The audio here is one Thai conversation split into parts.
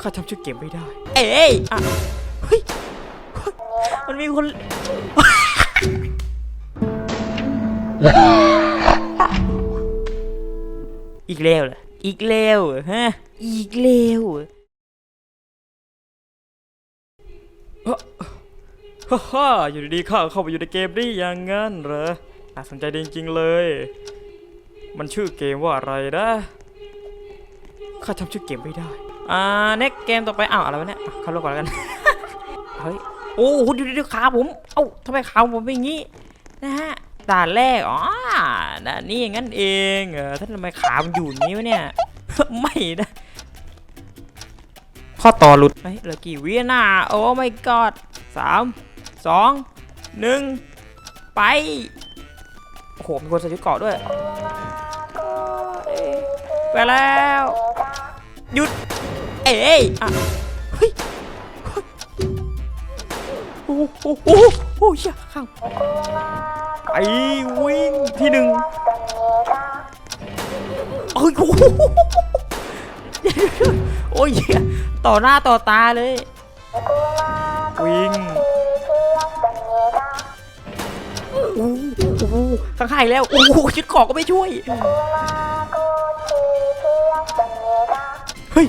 ข้าจำชื่อเกมไม่ได้ เอ้ยอะเฮ้ยเฮ้ยมันมีคนอีกแล้วเหรออีกแล้วเหรอฮะ อีกแล้วเหรอฮะฮ่าฮ่าอยู่ดีๆข้าเข้าไปอยู่ในเกมนี้อย่างงั้นเหรอน่าสนใจดีจริงๆเลย มันชื่อเกมว่าอะไรนะ ข้าจำชื่อเกมไม่ได้ อ่าเน็กเกมต่อไปอ้าวอะไรวะเนี่ยอะเข้าโลกก่อนแล้วกัน เฮ้ย โอ้โหดูดูขาผม เอ้าทำไมขาผมเป็นอย่างนี้นะฮะด่านแรก อ๋อด่านนี้อย่างนั้นเองเออท่านทำไมขามันอยู่อย่างนี้วะเนี่ย ไม่นะข้อต่อหลุดเฮ้ยเหลือกี่วินาโอ้ไม่กอดสามสองหนึ่งไป โอ้โห มีคนใส่ชุดเกราะด้วย ไปแล้ว หยุด เอ้ยอะเฮ้ยโอ้โหโอ้โหโอ้โหเชี่ยข้างไปวิ่งที่หนึ่งเอ้ยโอ้โหโอ้ยต่อหน้าต่อตาเลย วิ่งโอ้โหข้างๆแล้วโอ้โหชุดเกราะก็ไม่ช่วย เฮ้ย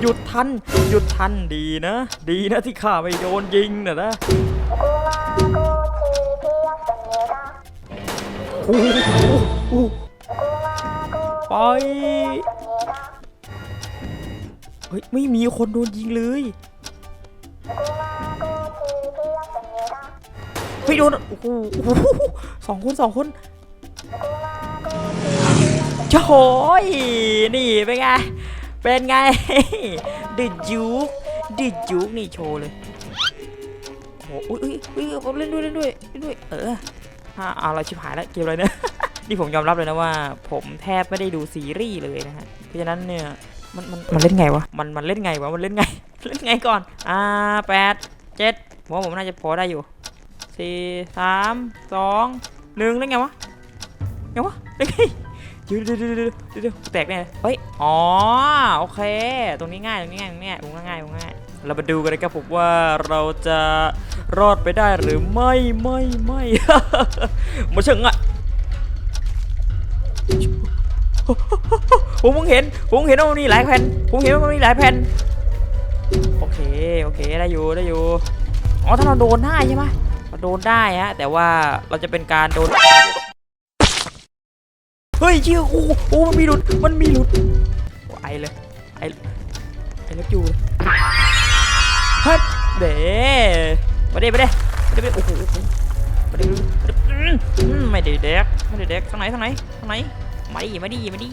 หยุดทัน หยุดทันดีนะ ดีนะที่ข้าไม่โดนยิงนะนะไปเฮ้ยไม่มีคนโดนยิงเลยเฮ้ยโดนโอ้โหโอ้โหสองคนสองคนโอ้ยนี่เป็นไง เป็นไงดิจูกดิจูกนี่โชว์เลยโอ้โหอุ้ยอุ้ยอุ้ยเอาเล่นด้วยเล่นด้วยเล่นด้วย เออฮะเอาเราชิบหายแล้วเกมอะไรเนี่ยนี่ผมยอมรับเลยนะว่า ผมแทบไม่ได้ดูซีรีส์เลยนะฮะ เพราะฉะนั้นเนี่ยมันมันมันเล่นไงวะ มันมันเล่นไงวะ มันเล่นไง เล่นไงก่อน อ่าแปดเจ็ดผมว่าผมน่าจะพอได้อยู่สี่สามสองหนึ่งเล่นไงวะไงวะเล่นไง เดี๋ยวเดี๋ยวเดี๋ยวเดี๋ยวเดี๋ยวเดี๋ยวแตกแน่เฮ้ย อ๋อ โอเค ตรงนี้ง่าย ตรงนี้ง่ายตรงนี้ง่ายตรงนี้ง่ายตรงนี้ง่าย เรามาดูกันนะครับผมว่าเราจะรอดไปได้หรือไม่ไม่ไม่มาเชิงอะผมเพิ่งเห็น ผมเห็นว่ามันมีหลายแผ่น ผมเห็นว่ามันมีหลายแผ่น โอเค โอเค ได้อยู่ ได้อยู่ อ๋อ ถ้าเราโดนได้ใช่ไหมเราโดนได้ฮะ แต่ว่าเราจะเป็นการโดน เฮ้ยเชี่ยโอ้โอ้มันมีหลุด มันมีหลุดโอ้ไอเลย ไอไอเล็บยูเฮ้ยเด้มาเด้มาเด้มาเด้มาเด้โอ้โหโอ้โหมาเด้มาเด้ไม่ได้เด็กไม่ได้เด็กทางไหนทางไหนทางไหนมาดิมาดิมาดิ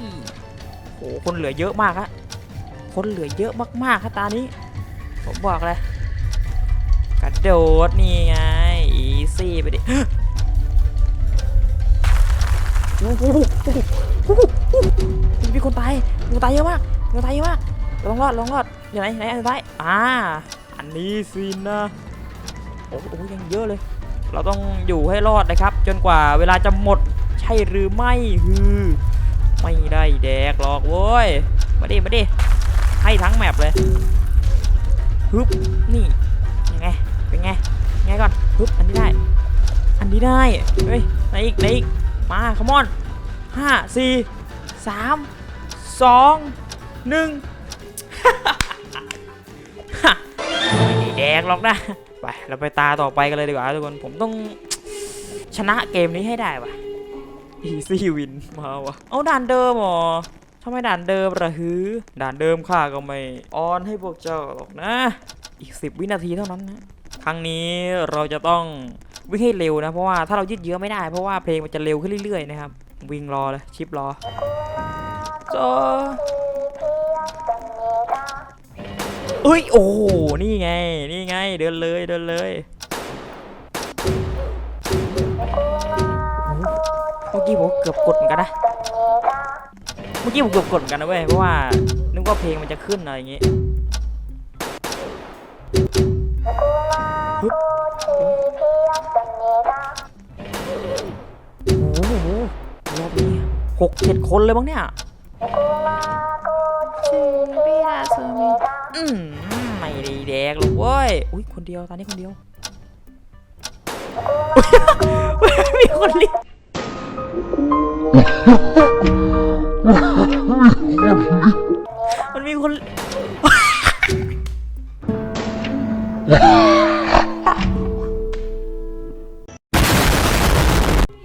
โอ้โหคนเหลือเยอะมากฮะคนเหลือเยอะมากๆครับตานี้ ผมบอกเลยกระโดดนี่ไง อีซี่ไปดิ ตายเยอะมากมีคนตายเยอะมากลองรอดลองรอดอยู่ไหนไหนอันสุดท้ายอ่าอันนี้สินะโอ้โหยังเยอะเลย เราต้องอยู่ให้รอดนะครับ จนกว่าเวลาจะหมดใช่หรือไม่ฮือไม่ได้แดกหรอกเว้ยมาดิมาดิให้ทั้งแมปเลยฮึบนี่ยังไงเป็นไงไงก่อนฮึบอันนี้ได้ อันนี้ได้เฮ้ยไหนอีกไหนอีกมาขมอนห้าสี่สาม สองหนึ่งไม่ได้แดกหรอกนะ ไป เราไปตาต่อไปกันเลยดีกว่าทุกคน ผมต้องชนะเกมนี้ให้ได้วะ Easy win มาวะเอาด่านเดิมหรอทำไมด่านเดิมระฮือ ด่านเดิมข้าก็ไม่ออนให้พวกเจ้าหรอกนะ อีก 10 วินาทีเท่านั้นนะครั้งนี้เราจะต้องวิ่งให้เร็วนะ เพราะว่าถ้าเรายืดเยื้อไม่ได้ เพราะว่าเพลงมันจะเร็วขึ้นเรื่อยๆนะครับ วิ่งรอเลยชิปรอ จอเอ้ยโอ้โหนี่ไง นี่ไง เดินเลย เดินเลยเมื่อกี้ผมเกือบกดเหมือนกันนะ เมื่อกี้ผมเกือบกดเหมือนกันนะเว้ย เพราะว่านึกว่าเพลงมันจะขึ้นอะไรอย่างงี้โอ้โหรอบนี้หกเจ็ดคนเลยมั้งเนี่ย อืมไม่ได้แดกหรอกเว้ย อุ้ยคนเดียวตอนนี้คนเดียว มีคนเรียกมันมีคน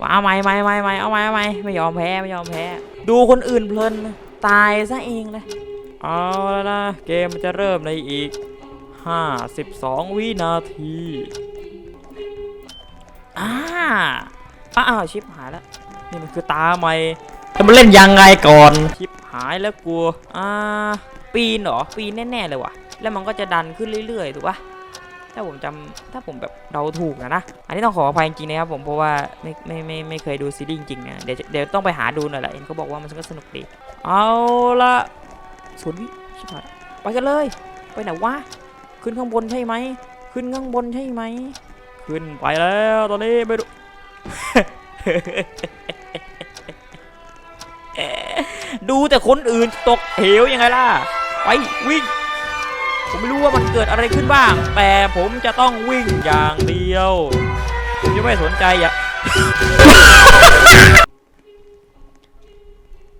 ว่าเอาไหมไม่ไม่ไม่เอาไหมเอาไหมไม่ยอมแพ้ไม่ยอมแพ้ ดูคนอื่นเพลิน ตายซะเองเลย เอาแล้วนะ เกมมันจะเริ่มในอีก 52 วินาทีอ่าอ้าวชิปหายแล้ว นี่มันคือตาใหม่จะมาเล่นยังไงก่อน ชิปหายแล้วกลัวอ่าปีนเหรอ ปีนแน่ ๆ เลยว่ะ แล้วมันก็จะดันขึ้นเรื่อย ๆ ถูกปะถ้าผมจำถ้าผมแบบเดาถูกนะนะ อันนี้ต้องขออภัยจริงๆนะครับผมเพราะว่าไม่ไม่ไม่ไม่เคยดูซีรีส์จริงๆนะเดี๋ยวเดี๋ยวต้องไปหาดูหน่อยแหละเอ็นเขาบอกว่ามันก็สนุกดี เอาละ ศูนย์วิชิบหายไปกันเลย ไปไหนวะ ขึ้นข้างบนใช่ไหม ขึ้นข้างบนใช่ไหม ขึ้นไปแล้วตอนนี้ไม่รู้ดูแต่คนอื่นตกเหวยังไงล่ะ ไปวิ่ง ผมไม่รู้ว่ามันเกิดอะไรขึ้นบ้าง แต่ผมจะต้องวิ่งอย่างเดียว ผมจะไม่สนใจอย่า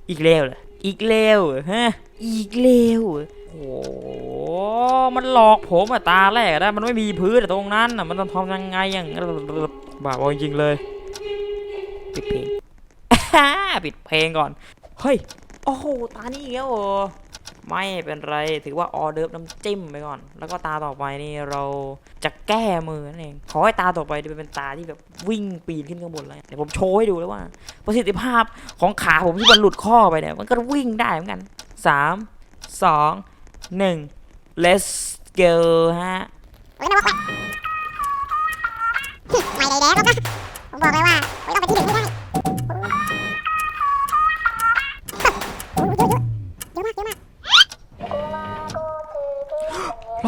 อีกแล้วเหร ออีกแล้วเหรอฮะ อีกแล้วเหรอโอ้โหมันหลอกผมอะตาแรกอะนะมันไม่มีพื้นอะตรงนั้นอะมันต้องทำยังไงอย่างบ้าบอจริงๆเลย ปิดเพลงปิดเพลงก่อน เฮ้ย โอ้โห ตานี่อีกแล้วเหรอ ไม่เป็นไร ถือว่าออเดิร์ฟน้ำจิ้มไปก่อน แล้วก็ตาต่อไปนี่เราจะแก้มือนั่นเอง ขอให้ตาต่อไปเป็นตาที่แบบวิ่งปีนขึ้นข้างบนเลยเดี๋ยวผมโชว์ให้ดูแล้วว่า ประสิทธิภาพของขาผมที่มันหลุดข้อไปเนี่ย มันก็วิ่งได้เหมือนกันสามสองหนึ่ง let's go ฮะไม่ได้แดกแล้วก็ผมบอกเลยว่าไม่ต้องไปที่หนึ่งไม่ได้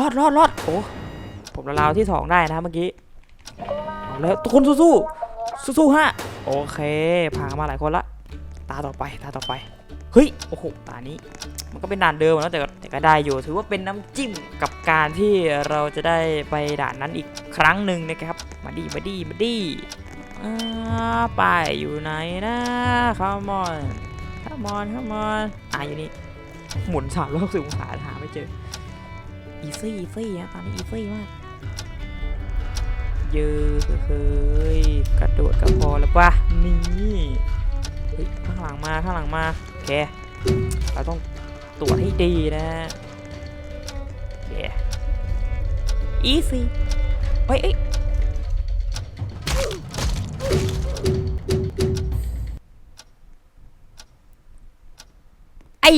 อดรอดรอดโอ้ผมราวๆที่สองได้นะเมื่อกี้เอาแล้วทุกคนสู้ๆสู้ๆฮะโอเคผ่านมาหลายคนละ ตาต่อไปตาต่อไปเฮ้ยโอ้โหตานี้ มันก็เป็นด่านเดิมแล้วแต่ก็แต่ก็ได้อยู่ ถือว่าเป็นน้ำจิ้มกับการที่เราจะได้ไปด่านนั้นอีกครั้งหนึ่งนะครับ มาดีมาดีมาดีาไปอยู่ไหนนะคามอนคามอนคามอนอะอยู่นี่หมุนสามรอบสิบองศาหาไม่เจอ อีซี่อีซี่ฮะตอนนี้อีซี่มากเยอะเคยกระโดดก็พอแล้วป่ะนี่เฮ้ยข้างหลังมาข้างหลังมาโอเคเราต้องตรวจให้ดีนะเย้อีซี่เฮ้ยเอ้ยไอ้